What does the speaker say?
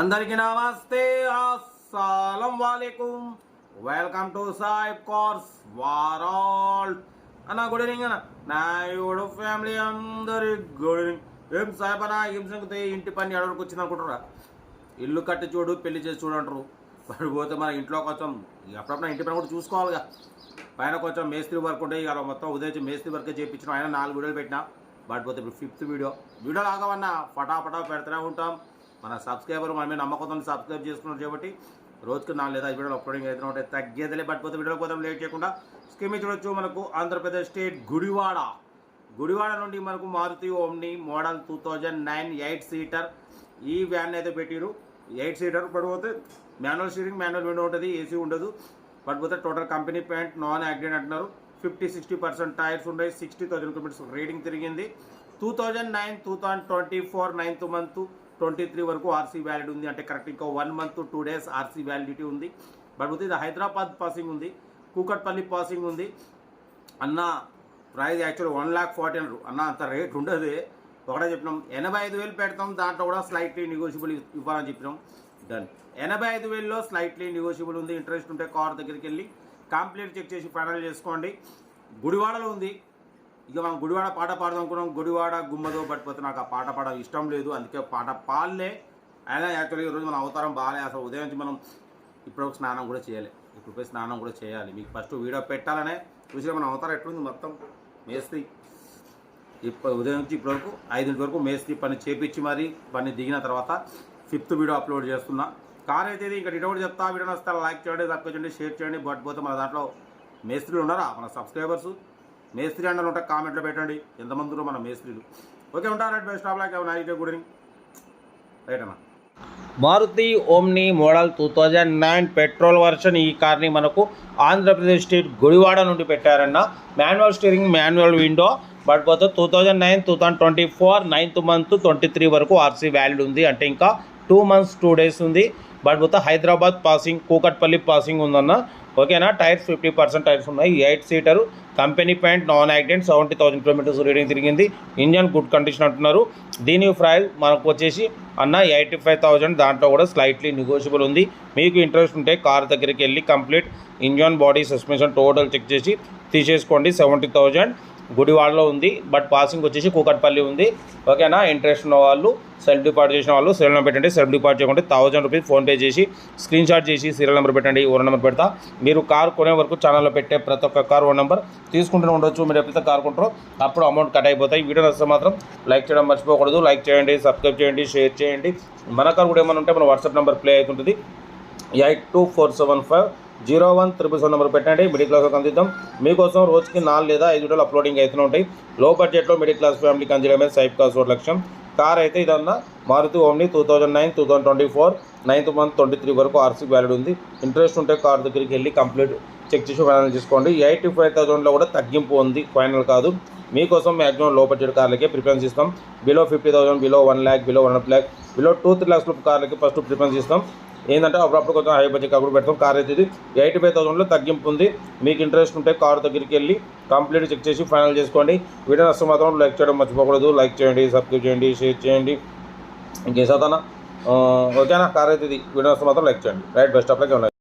అందరికీ నమస్తే అస్సలం వాలేకుం. వెల్కమ్ టు సాయిబ్ కోర్స్ వారాల్. అన్న గుడ్ ఈవినింగ్ అన్న. నా యుడు ఫ్యామిలీ అందరి గుడ్ ఈవినింగ్ ఏం సాయిబ్ అన్న ఏం సంగతి? ఇంటి పని ఎడవరకు వచ్చింది అనుకుంటారా ఇల్లు కట్టి చూడు పెళ్ళి చేసి చూడు అంటారు. పోతే మన ఇంట్లో కొంచెం ఎప్పుడప్పుడు ఇంటి పని కూడా చూసుకోవాలిగా. పైన కొంచెం మేస్త్రి వర్క్ ఉంటే ఇక మొత్తం ఉదయం మేస్త్రి వర్క్ చేయించిన ఆయన నాలుగు వీడియోలు పెట్టినా. పడిపోతే ఇప్పుడు ఫిఫ్త్ వీడియో. వీడియో లాగవన్నా ఫటాఫటా పెడుతూనే ఉంటాం. మన సబ్స్క్రైబర్ మన మీద నమ్మకంతో సబ్స్క్రైబ్ చేసుకున్నారు కాబట్టి రోజుకి నాలుగు లేదా ఐదు వీడియోలు అప్లోడింగ్ అయితే ఉంటాయి తగ్గేదిలే బట్ వీడియోలు కోసం లేట్ చేయకుండా స్కీమ్ చూడొచ్చు మనకు ఆంధ్రప్రదేశ్ స్టేట్ గుడివాడ. గుడివాడ నుండి మనకు Maruti omni model two thousand nine eight seater ఈ వ్యాన్ అయితే పెట్టిరు. ఎయిట్ సీటర్ పడిపోతే మాన్యువల్ స్టీరింగ్ మాన్యువల్ విండో ఉంటుంది ఏసీ ఉండదు. పడిపోతే total company paint non accident అంటున్నారు. ఫిఫ్టీ సిక్స్టీ పర్సెంట్ టైర్స్ ఉన్నాయి సిక్స్టీ థౌసండ్ కిలోమీటర్స్ రీడింగ్ తిరిగింది. Two thousand nine two thousand twenty four ninth month twenty three వరకు RC valid ఉంది. అంటే correct ఇంకా one month two days RC validity ఉంది. But ఇది Hyderabad passing ఉంది. కూకట్పల్లి పాసింగ్ ఉంది. అన్న price actual one lakh forty hundred అన్న అంత రేట్ ఉండదు. ఒకటే చెప్పినాం. ఎనభై ఐదు వేలు పెడతాం. దాంట్లో కూడా స్లైట్లీ నెగోషియబుల్ ఇవ్వాలని చెప్పినాం. డన్ ఎనభై ఐదు వేలలో స్లైట్లీ నెగోషియబుల్ ఉంది. ఇంట్రెస్ట్ ఉంటే కార్ దగ్గరికి వెళ్ళి కంప్లీట్ చెక్ చేసి ఫైనల్ చేసుకోండి. గుడివాడలో ఉంది. ఇక మనం గుడివాడ పాట పాడదాం అనుకున్నాం. గుడివాడ గుమ్మదో పట్టిపోతే నాకు ఆ పాట పాడడం ఇష్టం లేదు. అందుకే పాట పాడలే. అయినా యాక్చువల్గా ఈరోజు మన అవతారం బాగాలే అసలు ఉదయం నుంచి మనం ఇప్పుడు స్నానం కూడా చేయాలి. ఇప్పుడు పోయి స్నానం కూడా చేయాలి. మీకు ఫస్ట్ వీడియో పెట్టాలనే చూసి మన అవతారం ఎట్లుంది మొత్తం? మేస్త్రి. ఇప్పుడు ఉదయం నుంచి ఇప్పటి వరకు ఐదింటి వరకు మేస్త్రి పని చేపించి మరి పని దిగిన తర్వాత ఫిఫ్త్ వీడియో అప్లోడ్ చేస్తున్నా. కార్ అయితే ఇది ఇంకా డిటౌట్ చెప్తా. వీడియో వస్తా లైక్ చేయండి తక్కువ చేయండి షేర్ చేయండి. బట్ పోతే మన దాంట్లో మేస్త్రీలు ఉన్నారా? మన సబ్స్క్రైబర్స్. మేస్త్రి అండలు ఉంటే కామెంట్లో పెట్టండి. ఎంతమంది మన మేస్త్రీలు. ఓకే ఉంటారా best of luck night good evening. Right అన్న. Maruti omni model two thousand nine petrol version ఈ కార్ని మనకు ఆంధ్రప్రదేశ్ స్టేట్ గుడివాడ నుండి పెట్టారన్న. Manual steering manual window but పోతే two thousand nine two thousand twenty four ninth month twenty three వరకు RC valid ఉంది. అంటే ఇంకా టూ మంత్స్ టూ డేస్ ఉంది. బట్ పోతే హైదరాబాద్ పాసింగ్ కూకట్పల్లి పాసింగ్ ఉందన్న. ఓకేనా? టైర్స్ ఫిఫ్టీ పర్సెంట్ టైర్స్ ఉన్నాయి. Eight seater company paint non accident seventy thousand kilometres reading తిరిగింది. ఇంజన్ గుడ్ కండిషన్ అంటున్నారు. దీని ప్రైస్ మనకు వచ్చేసి అన్న ఎయిటీ ఫైవ్ థౌజండ్ దాంట్లో కూడా స్లైట్లీ నెగోషియబుల్ ఉంది. మీకు ఇంట్రెస్ట్ ఉంటే కార్ దగ్గరికి వెళ్ళి complete engine body suspension total check చేసి తీసేసుకోండి. సెవెంటీ థౌజండ్ గుడివాడలో ఉంది బట్ పాసింగ్ వచ్చేసి కూకట్పల్లి ఉంది. ఓకేనా? ఇంట్రెస్ట్ ఉన్న వాళ్ళు సెల్ఫ్ డిపాజిట్ చేసిన వాళ్ళు సీరియల్ నెంబర్ పెట్టండి సెల్ఫ్ డిపాజిట్ చేయకుంటే థౌసండ్ రూపీస్ ఫోన్పే చేసి స్క్రీన్ షాట్ చేసి సీరియల్ నెంబర్ పెట్టండి ఓన్ నెంబర్ పెడతా. మీరు కార్ కొనే వరకు ఛానల్లో పెట్టే ప్రతి ఒక్క కార్ ఓన్ నెంబర్ తీసుకుంటూనే ఉండొచ్చు మీరు ఎప్పుడైతే కార్ కొంటారో అప్పుడు అమౌంట్ కట్ అయిపోతాయి. వీడియో నచ్చితే మాత్రం లైక్ చేయడం మర్చిపోకూడదు. లైక్ చేయండి సబ్స్క్రైబ్ చేయండి షేర్ చేయండి. మన కార్ కూడా ఏమైనా ఉంటే మన వాట్సాప్ నెంబర్ ప్లే అవుతుంటుంది. Eight two four seven five zero one triple seven number పెట్టండి. మిడిల్ క్లాస్ అందిద్దాం. మీకోసం రోజుకి నాలుగు లేదా ఐదు వీడియోలు అప్లోడింగ్ అయితే ఉంటాయి. లో బడ్జెట్లో మిడిల్ క్లాస్ ఫ్యామిలీకి అందించడమే సైప్ కాస్ ఒక లక్ష్యం. కార్ అయితే ఇదన్నా Maruti Omni two thousand nine two thousand twenty four ninth month twenty three వరకు ఆర్సీ వ్యాలిడ్ ఉంది. ఇంట్రెస్ట్ ఉంటే కార్ దగ్గరికి వెళ్ళి కంప్లీట్ చెక్ చేసి ఫైనల్ చేసుకోండి. ఎయిటీ ఫైవ్ థౌసండ్లో కూడా తగ్గింపు ఉంది. ఫైనల్ కాదు. మీకోసం మ్యాక్సిమం లో బడ్జెట్ కార్లకే ప్రిఫరెన్స్ ఇస్తాం. Below fifty thousand below one lakh below one lakh below two three lakhs కార్లకి first preference ఇస్తాం. ఏంటంటే అప్పుడప్పుడు కొంచెం హై బడ్జెట్ అప్పుడు పెడతాం. కార్ అయితే ఇది ఎయిటీ ఫైవ్ థౌసండ్లో తగ్గింపు ఉంది. మీకు ఇంట్రెస్ట్ ఉంటే కార్ దగ్గరికి వెళ్ళి కంప్లీట్ చెక్ చేసి ఫైనల్ చేసుకోండి. వీడియో నష్టం మాత్రం లైక్ చేయడం మర్చిపోకూడదు. లైక్ చేయండి సబ్స్క్రైబ్ చేయండి షేర్ చేయండి. ఇంకేసాదన్నా ఓకేనా? కార్ అయితే ఇది. వీడియో నష్టం మాత్రం లైక్ చేయండి. Right best of like. ఉన్నాయి